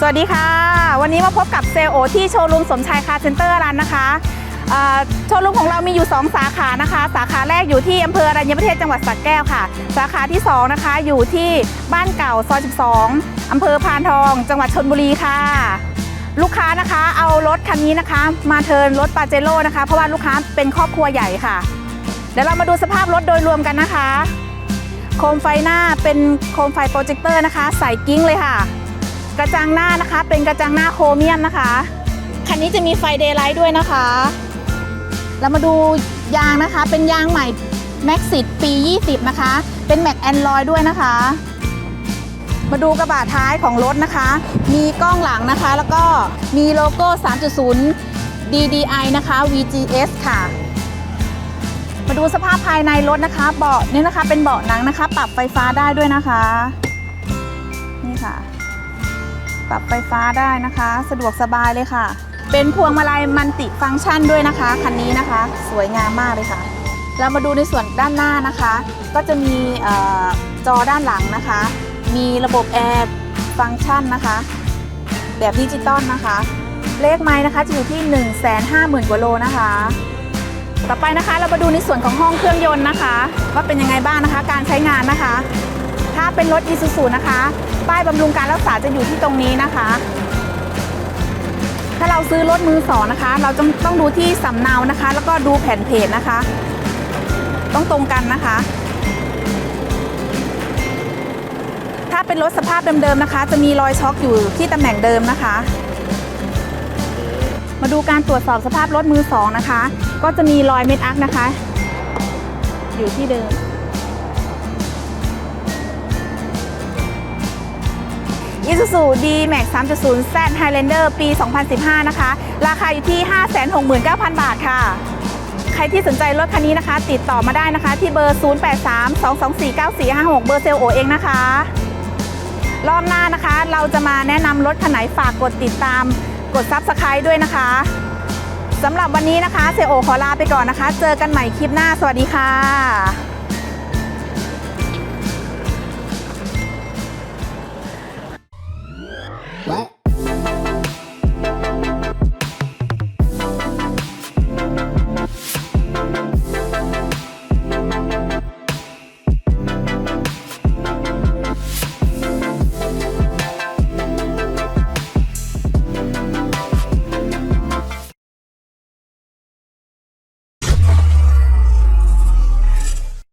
สวัสดีค่ะ วันนี้มาพบกับเซลล์โอที่โชว์รูมสมชายคาร์เซ็นเตอร์รันนะคะโชว์รูมของเรามีอยู่ 2 สาขานะคะ สาขาแรกอยู่ที่อำเภออรัญญประเทศจังหวัดสระแก้วค่ะ สาขาที่ 2 นะคะ อยู่ที่บ้านเก่าซอย 12 อำเภอพานทอง จังหวัดชนบุรีค่ะ ลูกค้านะคะเอารถคันนี้นะคะ มาเทินรถปาเจโร่นะคะ เพราะว่าลูกค้าเป็นครอบครัวใหญ่ค่ะ เดี๋ยวเรามาดูสภาพรถโดยรวมกันนะคะ โคมไฟหน้าเป็นโคมไฟโปรเจคเตอร์นะคะ ใส่กิ้งเลยค่ะ กระจังหน้านะคะ เป็นกระจังหน้าโครเมียมนะคะ คันนี้จะมีไฟเดย์ไลท์ด้วยนะคะ เรามาดูยางนะคะ เป็นยางใหม่ m a x 10ปี 20 นะคะ เป็นแม็กแอนลอยด้วยนะคะ มาดูกระบะท้ายของรถนะคะ มีกล้องหลังนะคะ แล้วก็มีโลโก้ 3.0 DDI นะคะ VGS ค่ะมาดูสภาพภายในรถนะคะ เบาะนี่นะคะ เป็นเบาะหนังนะคะ ปรับไฟฟ้าได้ด้วยนะคะ นี่ค่ะ ปรับไฟฟ้าได้นะคะ สะดวกสบายเลยค่ะ เป็นพวงมาลัยมันติฟังก์ชันด้วยนะคะ คันนี้นะคะ สวยงามมากเลยค่ะ เรามาดูในส่วนด้านหน้านะคะ ก็จะมีจอด้านหลังนะคะ มีระบบแอร์ฟังก์ชันนะคะ แบบดิจิตอลนะคะ เลขไม้นะคะจะอยู่ที่ 1 5 0 0 0 0กว่าโลนะคะต่อไปนะคะเรามาดูในส่วนของห้องเครื่องยนต์นะคะ ว่าเป็นยังไงบ้างนะคะ การใช้งาน เป็นรถ i s u z u นะคะ ป้ายบำรุงการรักษาจะอยู่ที่ตรงนี้นะคะ ถ้าเราซื้อรถมือสองนะคะ เราต้องต้องดูที่สำเนานะคะ แล้วก็ดูแผ่นเพจนะคะ ต้องตรงกันนะคะ ถ้าเป็นรถสภาพเดิมๆนะคะ จะมีรอยช็อคอยู่ที่ตำแหน่งเดิมนะคะมาดูการตรวจสอบสภาพรถมือสองนะคะ ก็จะมีรอยเม็ดอักนะคะ อยู่ที่เดิม Isuzu D-Max 3.0 Z Highlander ปี 2015 นะคะ ราคาอยู่ที่ 569,000 บาทค่ะ ใครที่สนใจรถคันนี้นะคะ ติดต่อมาได้นะคะ ที่เบอร์ 0832249456 เบอร์เซลโอเองนะคะ รอบหน้านะคะ เราจะมาแนะนำรถคันไหนฝากกดติดตาม กด Subscribe ด้วยนะคะสำหรับวันนี้นะคะเซลโอขอลาไปก่อนนะคะ เจอกันใหม่คลิปหน้า สวัสดีค่ะ